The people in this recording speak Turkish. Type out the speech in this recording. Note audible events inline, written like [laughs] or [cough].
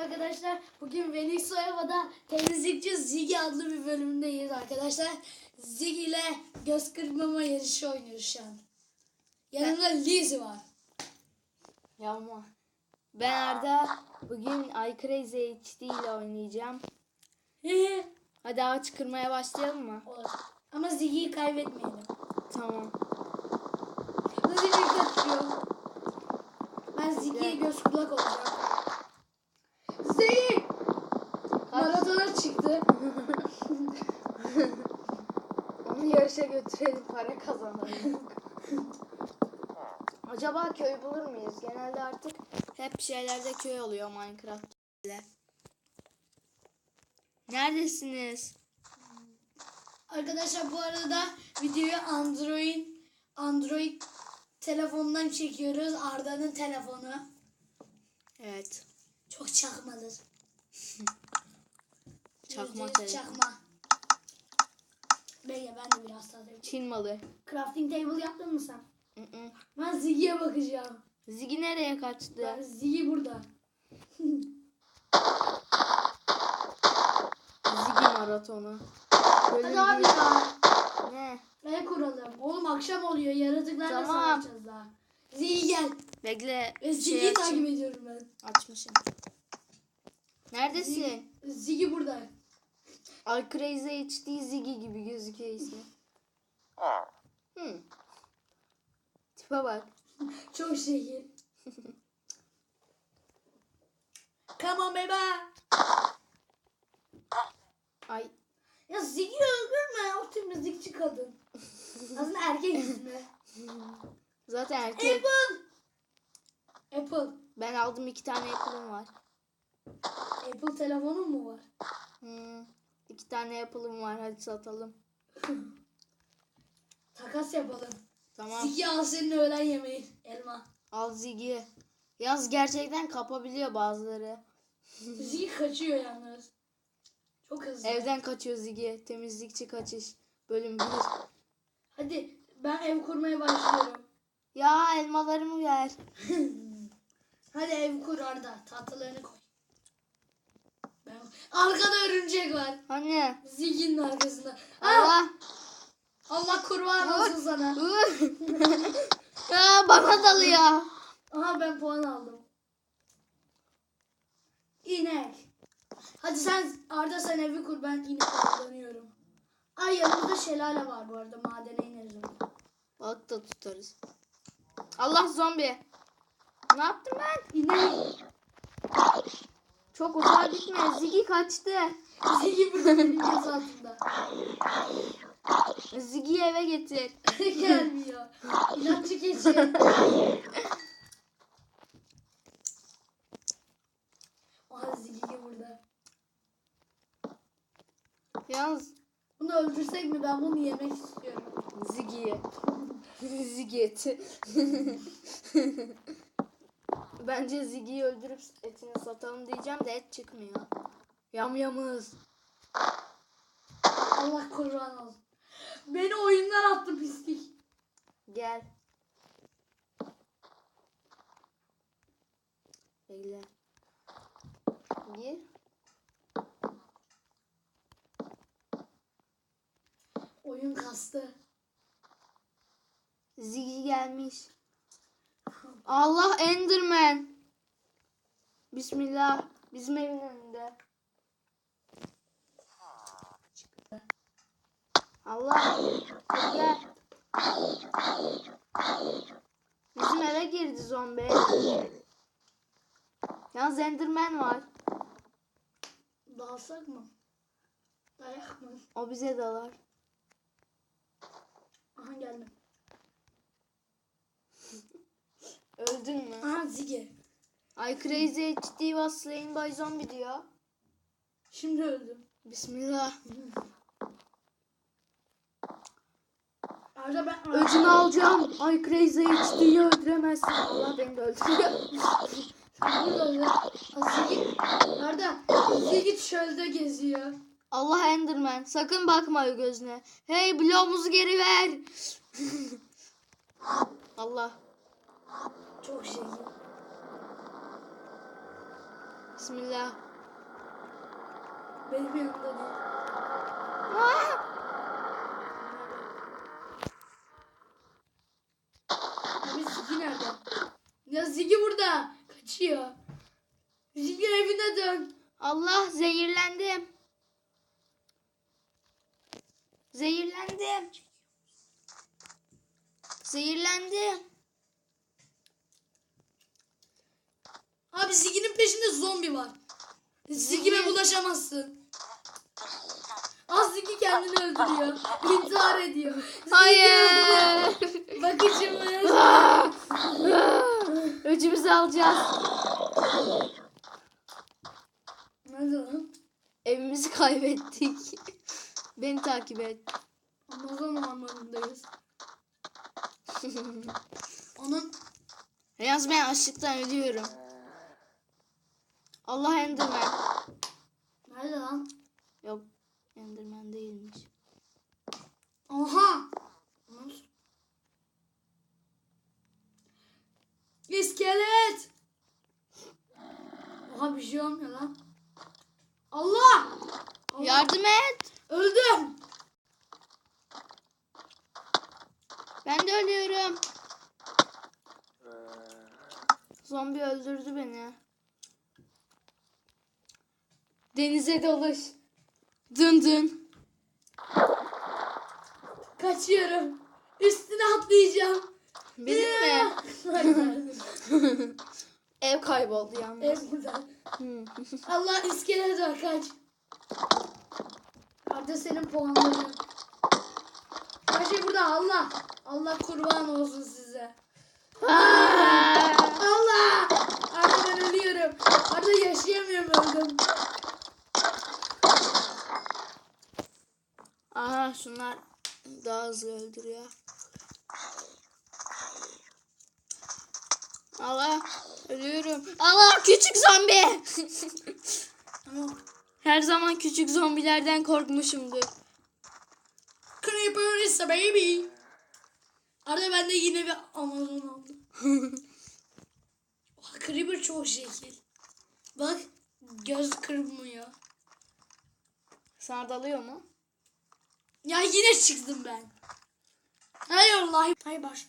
arkadaşlar. Bugün Venix Soyava'da temizlikçi Ziggy adlı bir bölümündeyiz arkadaşlar. Ziggy ile göz kırpmama yarışı oynuyoruz şu an. Yanımda Lizzy var. Yağma. Ben Arda. Bugün iCrazy HD ile oynayacağım. [laughs] Hadi ağaç kırmaya başlayalım mı? Olur. Ama Ziggy'yi kaybetmeyelim. Tamam. Hızlı bir kaçıyor. Ben Ziggy'ye göz kulak olacağım. Ziggy! Maratona çıktı. Yarışa götürelim para kazanalım. [laughs] Acaba köy bulur muyuz? Genelde artık hep şeylerde köy oluyor Minecraft ile. Neredesiniz? Arkadaşlar bu arada videoyu Android Android telefonundan çekiyoruz. Arda'nın telefonu. Evet. Çok çakmadır. [laughs] Çakma %100 telefon. Çakma. Bekle ben de biraz tadayım. Çin malı. Crafting table yaptın mı sen? Hı hı. Ben Ziggy'ye bakacağım. Zigi nereye kaçtı? Ben Ziggy burada. Zigi maratonu. Hadi abi ya. Ne? Ne kuralım? Oğlum akşam oluyor. Yaratıklarla Tamam. savaşacağız daha. Ziggy gel. Bekle. Ve şey Ziggy'yi açayım. takip ediyorum ben. Açmışım. Neredesin? Ziggy burada. Ay Crazy HD Ziggy gibi gözüküyor ismi. Hmm. Tipe bak. [laughs] Çok şekil. Come on baby. Ay. Ya Ziggy öldürme. O temizlikçi kadın. Aslında erkek ismi. Zaten erkek. Apple. Apple. Ben aldım iki tane apple'ım var. Apple telefonun mu var? Hmm. İki tane apple'ım var. Hadi satalım. [laughs] Takas yapalım. Tamam. Ziggy al senin öğlen yemeği. Elma. Al Ziggy. Yalnız gerçekten kapabiliyor bazıları. [laughs] Ziggy kaçıyor yalnız. Çok hızlı. Evden kaçıyor Ziggy. Temizlikçi kaçış. Bölüm 1. Hadi ben ev kurmaya başlıyorum. Ya elmalarımı ver. [laughs] Hadi ev kur Arda. Tahtalarını koy. Arkada örümcek var. Anne. Ziggy'nin arkasında. Ah! Allah. Allah kurban olsun sana. [laughs] ya bana dalıyor. Aha ben puan aldım. İnek. Hadi sen Arda sen evi kur ben inek kullanıyorum. Ay yanımızda şelale var bu arada madene ineriz. Balık da tutarız. Allah zombi. Ne yaptım ben? İnek. Çok uzağa gitme. Ziggy kaçtı. Ziggy göz altında. Ziggy'yi eve getir. [laughs] Gelmiyor. İnatçı keçi. Aha Ziggy burada. Yalnız Bunu öldürsek mi? Ben bunu yemek istiyorum. Ziggy'yi. Ziggy eti. [laughs] Bence Ziggy'yi öldürüp etini satalım diyeceğim de et çıkmıyor. Yamyamız. Allah kurban olsun. Beni oyundan attı pislik. Gel. Bekle. Gir. Oyun kastı. Ziggy gelmiş. Allah Enderman. Bismillah. Bizim evin önünde. Allah. Gel. Bizim eve girdi zombi. Yalnız Enderman var. Dalsak mı? Dayak mı? O bize dalar. Aha geldim. Öldün mü? Aha Ziggy. Ay Crazy HD was slain by zombie diyor. Şimdi öldüm. Bismillah. Arda ben... Öcünü alacağım. Ay Crazy HD'yi öldüremezsin. Allah beni de öldürüyor. Burada öldü. Aa, Ziggy. Arda Ziggy çölde geziyor. Allah Enderman. Sakın bakma o gözüne. Hey bloğumuzu geri ver. [laughs] Allah. Çok şey. Bismillah. Benim yanımda değil. Aa! Nerede? Ya Ziggy burada. Kaçıyor. Ziggy evine. Allah zehirlendim. Zehirlendim. Zehirlendim. Abi Ziggy'nin peşinde zombi var. Ziggy'me bulaşamazsın. Az Ziggy kendini öldürüyor. İntihar ediyor. Ziggy Hayır. şimdi. [laughs] Öcümüzü alacağız. Nerede lan? Evimizi kaybettik. Beni takip et. Amazon ormanındayız. [laughs] Onun Yalnız ben açlıktan ölüyorum. Allah Enderman. nerede lan? Yok Enderman değilmiş. Oha! İskelet! Oha bir şey olmuyor lan. Allah! Allah! Yardım et. Öldüm! Ben de ölüyorum. Zombi öldürdü beni. Denize dalış. Dın dın. Kaçıyorum. Üstüne atlayacağım. Benim mi? Hayır. [laughs] Ev kayboldu yalnız. Ev burada. Allah iskelet var kaç. Arda senin puanların. Her şey burada Allah. Allah kurban olsun size. Aa! Allah! Arda ben ölüyorum. Arda yaşayamıyorum öldüm. Aha şunlar daha hızlı öldürüyor. Allah ölüyorum. Allah küçük zombi. [laughs] Her zaman küçük zombilerden korkmuşumdur. Creeper is a baby. Arda ben de yine bir Amazon aldım. [laughs] Oha, Creeper çok şekil. Bak göz kırpmıyor. Sana dalıyor mu? Ya yine çıktım ben. Hayır Allah. Hayır baş.